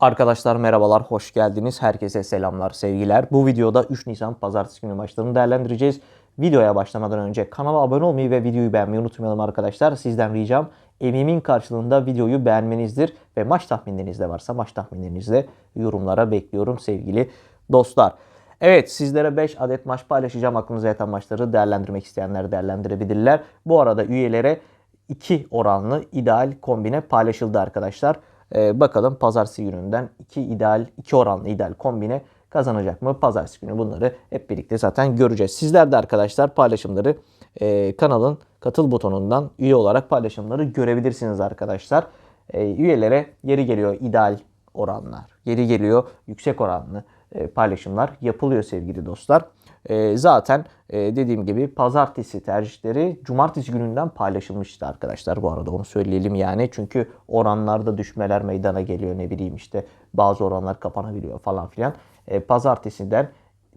Arkadaşlar merhabalar, hoş geldiniz. Herkese selamlar, sevgiler. Bu videoda 3 Nisan pazartesi günü maçlarını değerlendireceğiz. Videoya başlamadan önce kanala abone olmayı ve videoyu beğenmeyi unutmayalım arkadaşlar. Sizden ricam emeğimin karşılığında videoyu beğenmenizdir. Ve maç tahminleriniz de varsa maç tahminlerinizi de yorumlara bekliyorum sevgili dostlar. Evet sizlere 5 adet maç paylaşacağım. Aklınıza yatan maçları değerlendirmek isteyenler değerlendirebilirler. Bu arada üyelere 2 oranlı ideal kombine paylaşıldı arkadaşlar. Ee, bakalım pazartesi gününden 2 ideal 2 oranlı ideal kombine kazanacak mı? Pazartesi günü bunları hep birlikte zaten göreceğiz. Sizler de arkadaşlar paylaşımları e, kanalın katıl butonundan üye olarak paylaşımları görebilirsiniz arkadaşlar. E, üyelere yeri geliyor ideal oranlar, yeri geliyor yüksek oranlı e, paylaşımlar yapılıyor sevgili dostlar. E, zaten e, dediğim gibi pazartesi tercihleri cumartesi gününden paylaşılmıştı arkadaşlar bu arada onu söyleyelim yani. Çünkü oranlarda düşmeler meydana geliyor ne bileyim işte bazı oranlar kapanabiliyor falan filan. E, pazartesiden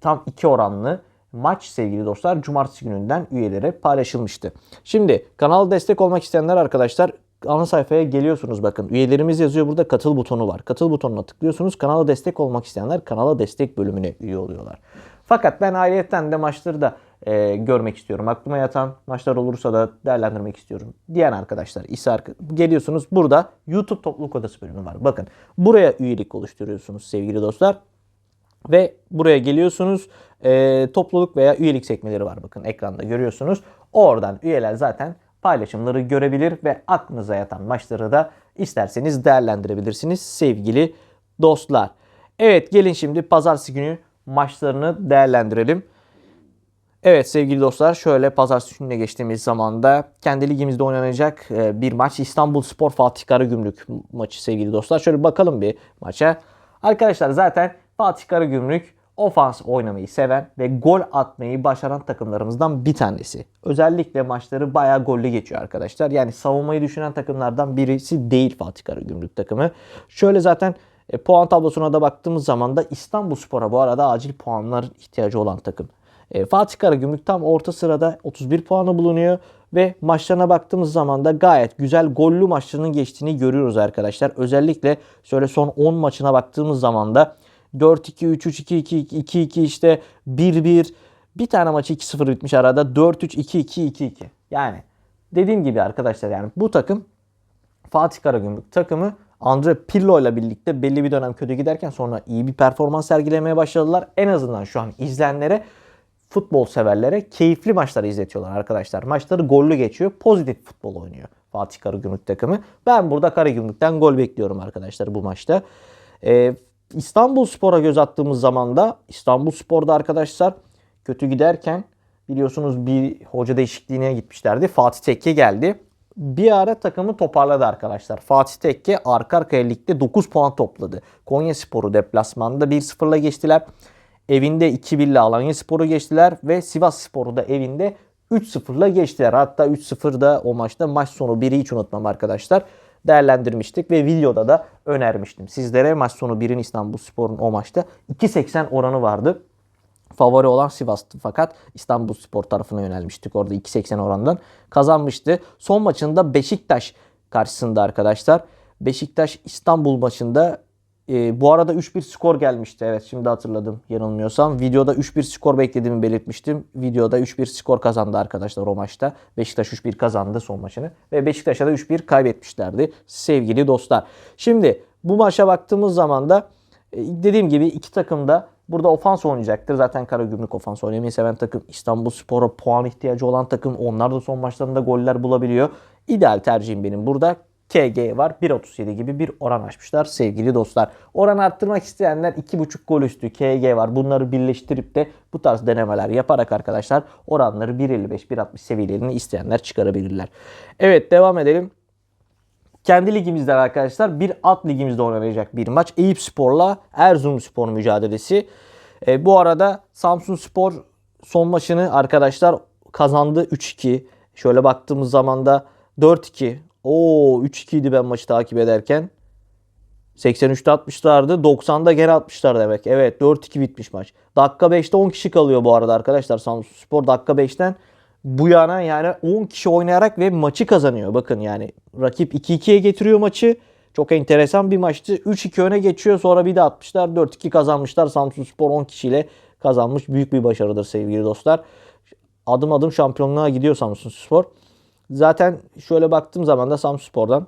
tam iki oranlı maç sevgili dostlar cumartesi gününden üyelere paylaşılmıştı. Şimdi kanala destek olmak isteyenler arkadaşlar ana sayfaya geliyorsunuz bakın. Üyelerimiz yazıyor burada katıl butonu var. Katıl butonuna tıklıyorsunuz. Kanala destek olmak isteyenler kanala destek bölümüne üye oluyorlar. Fakat ben ayrıyetten de maçları da e, görmek istiyorum. Aklıma yatan maçlar olursa da değerlendirmek istiyorum. Diyen arkadaşlar ise geliyorsunuz. Burada YouTube topluluk odası bölümü var. Bakın buraya üyelik oluşturuyorsunuz sevgili dostlar. Ve buraya geliyorsunuz. E, topluluk veya üyelik sekmeleri var bakın ekranda görüyorsunuz. Oradan üyeler zaten paylaşımları görebilir ve aklınıza yatan maçları da isterseniz değerlendirebilirsiniz sevgili dostlar. Evet gelin şimdi pazartesi günü maçlarını değerlendirelim. Evet sevgili dostlar şöyle pazartesi gününe geçtiğimiz zaman da kendi ligimizde oynanacak e, bir maç İstanbul Spor Fatih Karagümrük maçı sevgili dostlar. Şöyle bakalım bir maça. Arkadaşlar zaten Fatih Karagümrük ofans oynamayı seven ve gol atmayı başaran takımlarımızdan bir tanesi. Özellikle maçları bayağı gollü geçiyor arkadaşlar. Yani savunmayı düşünen takımlardan birisi değil Fatih Karagümrük takımı. Şöyle zaten e, puan tablosuna da baktığımız zaman da İstanbul Spor'a bu arada acil puanlar ihtiyacı olan takım. E, Fatih Karagümrük tam orta sırada 31 puanı bulunuyor ve maçlarına baktığımız zaman da gayet güzel gollü maçlarının geçtiğini görüyoruz arkadaşlar. Özellikle şöyle son 10 maçına baktığımız zaman da 4-2, 3-3, 2-2, 2-2 işte 1-1 bir tane maçı 2-0 bitmiş arada 4-3, 2-2, 2-2. Yani dediğim gibi arkadaşlar yani bu takım Fatih Karagümrük takımı Andre Pirlo ile birlikte belli bir dönem kötü giderken sonra iyi bir performans sergilemeye başladılar. En azından şu an izleyenlere futbol severlere keyifli maçları izletiyorlar arkadaşlar. Maçları gollü geçiyor. Pozitif futbol oynuyor Fatih Karagümrük takımı. Ben burada Karagümrük'ten gol bekliyorum arkadaşlar bu maçta. Ee, İstanbul Spor'a göz attığımız zaman da İstanbul Spor'da arkadaşlar kötü giderken biliyorsunuz bir hoca değişikliğine gitmişlerdi. Fatih Tekke geldi. Bir ara takımı toparladı arkadaşlar. Fatih Tekke arka arkaya ligde 9 puan topladı. Konya Spor'u deplasmanda 1-0'la geçtiler. Evinde 2-1 ile Alanya Spor'u geçtiler ve Sivas Spor'u da evinde 3-0'la geçtiler. Hatta 3-0'da o maçta maç sonu 1'i hiç unutmam arkadaşlar değerlendirmiştik ve videoda da önermiştim. Sizlere maç sonu 1'in İstanbul Spor'un o maçta 2.80 oranı vardı. Favori olan Sivas'tı fakat İstanbul Spor tarafına yönelmiştik. Orada 2.80 orandan kazanmıştı. Son maçında Beşiktaş karşısında arkadaşlar. Beşiktaş İstanbul maçında e, bu arada 3-1 skor gelmişti. Evet şimdi hatırladım yanılmıyorsam. Videoda 3-1 skor beklediğimi belirtmiştim. Videoda 3-1 skor kazandı arkadaşlar o maçta. Beşiktaş 3-1 kazandı son maçını. Ve Beşiktaş'a da 3-1 kaybetmişlerdi sevgili dostlar. Şimdi bu maça baktığımız zaman da e, dediğim gibi iki takım da burada ofans oynayacaktır. Zaten Karagümrük ofans oynamayı seven takım. İstanbul Spor'a puan ihtiyacı olan takım. Onlar da son maçlarında goller bulabiliyor. İdeal tercihim benim burada KG var. 1.37 gibi bir oran açmışlar sevgili dostlar. Oran arttırmak isteyenler 2.5 gol üstü KG var. Bunları birleştirip de bu tarz denemeler yaparak arkadaşlar oranları 1.55-1.60 seviyelerini isteyenler çıkarabilirler. Evet devam edelim. Kendi ligimizden arkadaşlar bir alt ligimizde oynanacak bir maç. Eyüp Spor'la Erzurum Spor mücadelesi. E, bu arada Samsun Spor son maçını arkadaşlar kazandı 3-2. Şöyle baktığımız zaman da 4-2 Oo 3-2 idi ben maçı takip ederken. 83'te atmışlardı. 90'da geri atmışlar demek. Evet 4-2 bitmiş maç. Dakika 5'te 10 kişi kalıyor bu arada arkadaşlar. Samsun Spor dakika 5'ten bu yana yani 10 kişi oynayarak ve maçı kazanıyor. Bakın yani rakip 2-2'ye getiriyor maçı. Çok enteresan bir maçtı. 3-2 öne geçiyor sonra bir de atmışlar. 4-2 kazanmışlar. Samsun Spor 10 kişiyle kazanmış. Büyük bir başarıdır sevgili dostlar. Adım adım şampiyonluğa gidiyor Samsun Spor. Zaten şöyle baktığım zaman da Samsun Spor'dan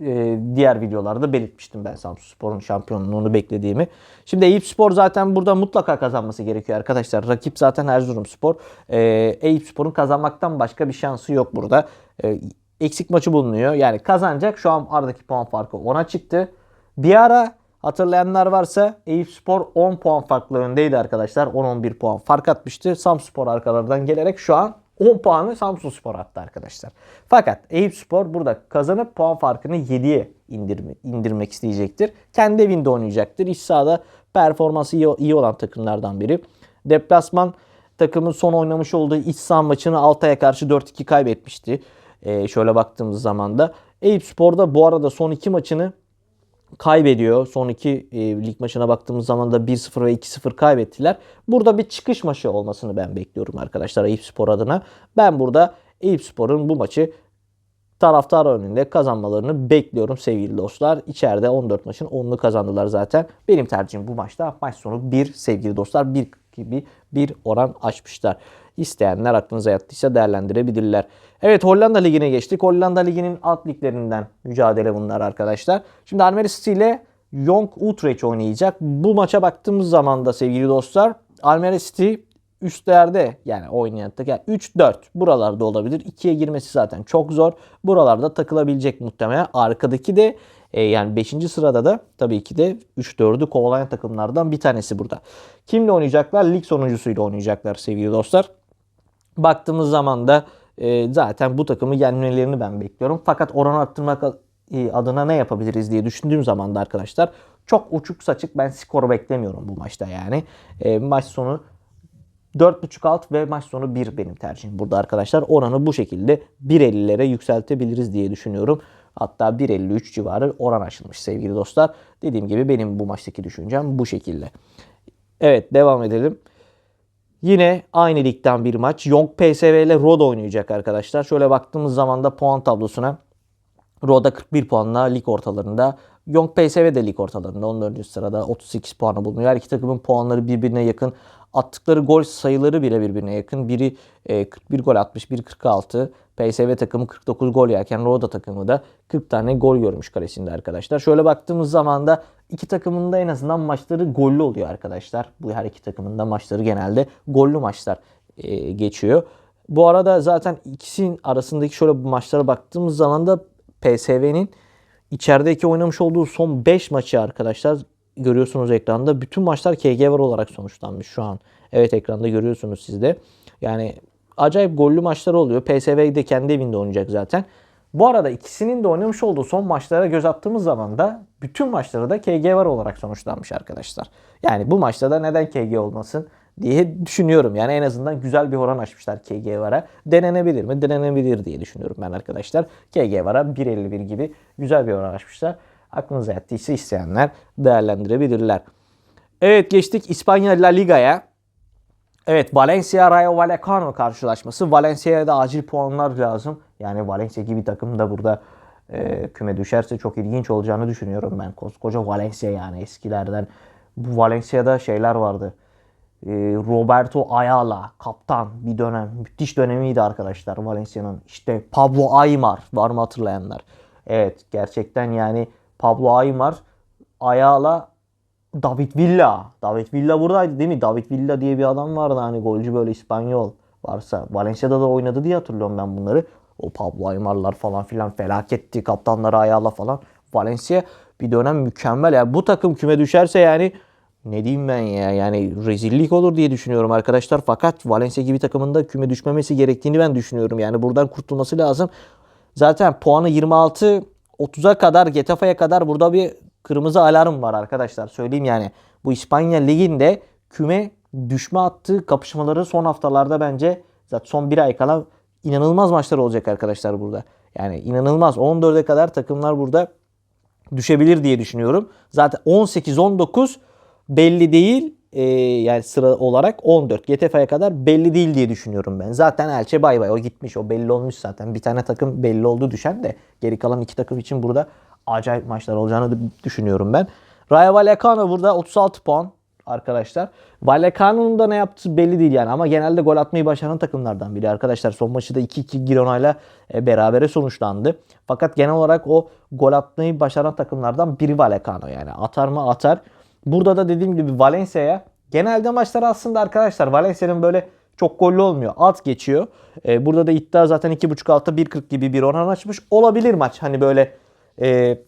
e, diğer videolarda belirtmiştim ben Samsun Spor'un şampiyonluğunu beklediğimi. Şimdi Eyüp Spor zaten burada mutlaka kazanması gerekiyor arkadaşlar. Rakip zaten Erzurum Spor. E, Eyüp Spor'un kazanmaktan başka bir şansı yok burada. E, eksik maçı bulunuyor. Yani kazanacak. Şu an aradaki puan farkı 10'a çıktı. Bir ara hatırlayanlar varsa Eyüp Spor 10 puan farklı öndeydi arkadaşlar. 10-11 puan fark atmıştı. Samsun Spor arkalardan gelerek şu an 10 puanı Samsun Spor attı arkadaşlar. Fakat Eyüp Spor burada kazanıp puan farkını 7'ye indirme, indirmek isteyecektir. Kendi evinde oynayacaktır. İç sahada performansı iyi, iyi olan takımlardan biri. Deplasman takımın son oynamış olduğu iç saha maçını Altay'a karşı 4-2 kaybetmişti. Ee, şöyle baktığımız zaman da. Eyüp Spor'da bu arada son iki maçını kaybediyor. Son iki e, lig maçına baktığımız zaman da 1-0 ve 2-0 kaybettiler. Burada bir çıkış maçı olmasını ben bekliyorum arkadaşlar Eyüp Spor adına. Ben burada Eyüp Spor'un bu maçı taraftar önünde kazanmalarını bekliyorum sevgili dostlar. İçeride 14 maçın 10'unu kazandılar zaten. Benim tercihim bu maçta maç sonu 1 sevgili dostlar. 1 gibi bir oran açmışlar. İsteyenler aklınıza yattıysa değerlendirebilirler. Evet Hollanda Ligi'ne geçtik. Hollanda Ligi'nin alt liglerinden mücadele bunlar arkadaşlar. Şimdi Almere City ile Young Utrecht oynayacak. Bu maça baktığımız zaman da sevgili dostlar Almere City üstlerde yani oynayan takım yani 3-4 buralarda olabilir. 2'ye girmesi zaten çok zor. Buralarda takılabilecek muhtemelen. Arkadaki de e, yani 5. sırada da tabii ki de 3-4'ü kovalayan takımlardan bir tanesi burada. Kimle oynayacaklar? Lig sonuncusuyla oynayacaklar sevgili dostlar. Baktığımız zaman da e, zaten bu takımı yenmelerini ben bekliyorum. Fakat oran arttırmak e, adına ne yapabiliriz diye düşündüğüm zaman da arkadaşlar çok uçuk saçık ben skor beklemiyorum bu maçta yani. E, maç sonu 4.5 alt ve maç sonu 1 benim tercihim burada arkadaşlar. Oranı bu şekilde 1.50'lere yükseltebiliriz diye düşünüyorum. Hatta 1.53 civarı oran açılmış sevgili dostlar. Dediğim gibi benim bu maçtaki düşüncem bu şekilde. Evet devam edelim. Yine aynı ligden bir maç. Young PSV ile Rod oynayacak arkadaşlar. Şöyle baktığımız zaman da puan tablosuna Roda 41 puanla lig ortalarında. Young PSV de lig ortalarında. 14. sırada 38 puanı bulunuyor. Her iki takımın puanları birbirine yakın. Attıkları gol sayıları bile birbirine yakın. Biri 41 gol atmış, biri 46. PSV takımı 49 gol yerken Roda takımı da 40 tane gol görmüş kalesinde arkadaşlar. Şöyle baktığımız zaman da iki takımın da en azından maçları gollü oluyor arkadaşlar. Bu her iki takımın da maçları genelde gollü maçlar e, geçiyor. Bu arada zaten ikisinin arasındaki şöyle bu maçlara baktığımız zaman da PSV'nin içerideki oynamış olduğu son 5 maçı arkadaşlar görüyorsunuz ekranda. Bütün maçlar KG var olarak sonuçlanmış şu an. Evet ekranda görüyorsunuz siz de. Yani acayip gollü maçlar oluyor. PSV de kendi evinde oynayacak zaten. Bu arada ikisinin de oynamış olduğu son maçlara göz attığımız zaman da bütün maçları da KG var olarak sonuçlanmış arkadaşlar. Yani bu maçta da neden KG olmasın diye düşünüyorum. Yani en azından güzel bir oran açmışlar KG vara. Denenebilir mi? Denenebilir diye düşünüyorum ben arkadaşlar. KG vara 1.51 gibi güzel bir oran açmışlar. Aklınıza yattıysa isteyenler değerlendirebilirler. Evet geçtik İspanya La Liga'ya. Evet Valencia Rayo Vallecano karşılaşması. Valencia'ya da acil puanlar lazım. Yani Valencia gibi takım da burada e, küme düşerse çok ilginç olacağını düşünüyorum ben. Koskoca Valencia yani eskilerden. Bu Valencia'da şeyler vardı. E, Roberto Ayala kaptan bir dönem. Müthiş dönemiydi arkadaşlar Valencia'nın. İşte Pablo Aymar var mı hatırlayanlar? Evet gerçekten yani Pablo Aymar, Ayala, David Villa. David Villa buradaydı değil mi? David Villa diye bir adam vardı hani golcü böyle İspanyol varsa. Valencia'da da oynadı diye hatırlıyorum ben bunları. O Pablo Aymar'lar falan filan felaketti. Kaptanları Ayala falan. Valencia bir dönem mükemmel. Yani bu takım küme düşerse yani ne diyeyim ben ya yani rezillik olur diye düşünüyorum arkadaşlar. Fakat Valencia gibi takımında küme düşmemesi gerektiğini ben düşünüyorum. Yani buradan kurtulması lazım. Zaten puanı 26 30'a kadar Getafe'ye kadar burada bir kırmızı alarm var arkadaşlar. Söyleyeyim yani. Bu İspanya Ligi'nde küme düşme attığı kapışmaları son haftalarda bence zaten son bir ay kala inanılmaz maçlar olacak arkadaşlar burada. Yani inanılmaz. 14'e kadar takımlar burada düşebilir diye düşünüyorum. Zaten 18-19 belli değil. Ee, yani sıra olarak 14 GTF'ye kadar belli değil diye düşünüyorum ben. Zaten Elche bay bay o gitmiş o belli olmuş zaten. Bir tane takım belli oldu düşen de geri kalan iki takım için burada acayip maçlar olacağını düşünüyorum ben. Rayo Vallecano burada 36 puan arkadaşlar. Vallecano'nun da ne yaptığı belli değil yani ama genelde gol atmayı başaran takımlardan biri arkadaşlar. Son maçı da 2-2 Girona'yla e, berabere sonuçlandı. Fakat genel olarak o gol atmayı başaran takımlardan biri Vallecano yani. Atar mı atar. Burada da dediğim gibi Valencia'ya genelde maçlar aslında arkadaşlar Valencia'nın böyle çok gollü olmuyor. Alt geçiyor. E, burada da iddia zaten 2.5 altta 1.40 gibi bir oran açmış. Olabilir maç. Hani böyle e,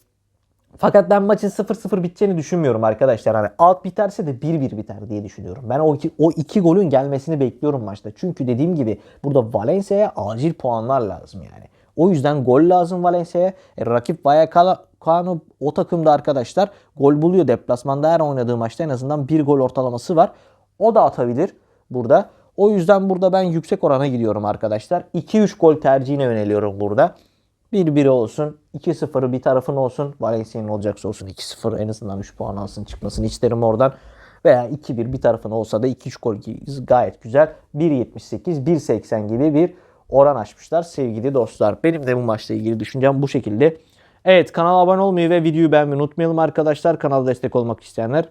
fakat ben maçın 0-0 biteceğini düşünmüyorum arkadaşlar. Hani alt biterse de 1-1 biter diye düşünüyorum. Ben o iki, o iki golün gelmesini bekliyorum maçta. Çünkü dediğim gibi burada Valencia'ya acil puanlar lazım yani. O yüzden gol lazım Valencia'ya. E, rakip Vallecano o takımda arkadaşlar gol buluyor. Deplasmanda her oynadığı maçta en azından bir gol ortalaması var. O da atabilir burada. O yüzden burada ben yüksek orana gidiyorum arkadaşlar. 2-3 gol tercihine yöneliyorum burada. 1-1 olsun. 2-0'ı bir tarafın olsun. Valencia'nın olacaksa olsun 2-0 en azından 3 puan alsın çıkmasını isterim oradan. Veya 2-1 bir tarafın olsa da 2-3 gol gayet güzel. 1.78, 1.80 gibi bir oran açmışlar sevgili dostlar. Benim de bu maçla ilgili düşüncem bu şekilde. Evet kanala abone olmayı ve videoyu beğenmeyi unutmayalım arkadaşlar. Kanala destek olmak isteyenler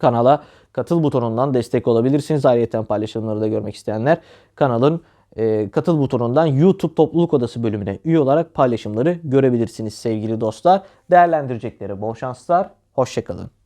kanala katıl butonundan destek olabilirsiniz. Ayrıca paylaşımları da görmek isteyenler kanalın e, katıl butonundan YouTube Topluluk Odası bölümüne üye olarak paylaşımları görebilirsiniz sevgili dostlar. Değerlendirecekleri bol şanslar. Hoşçakalın.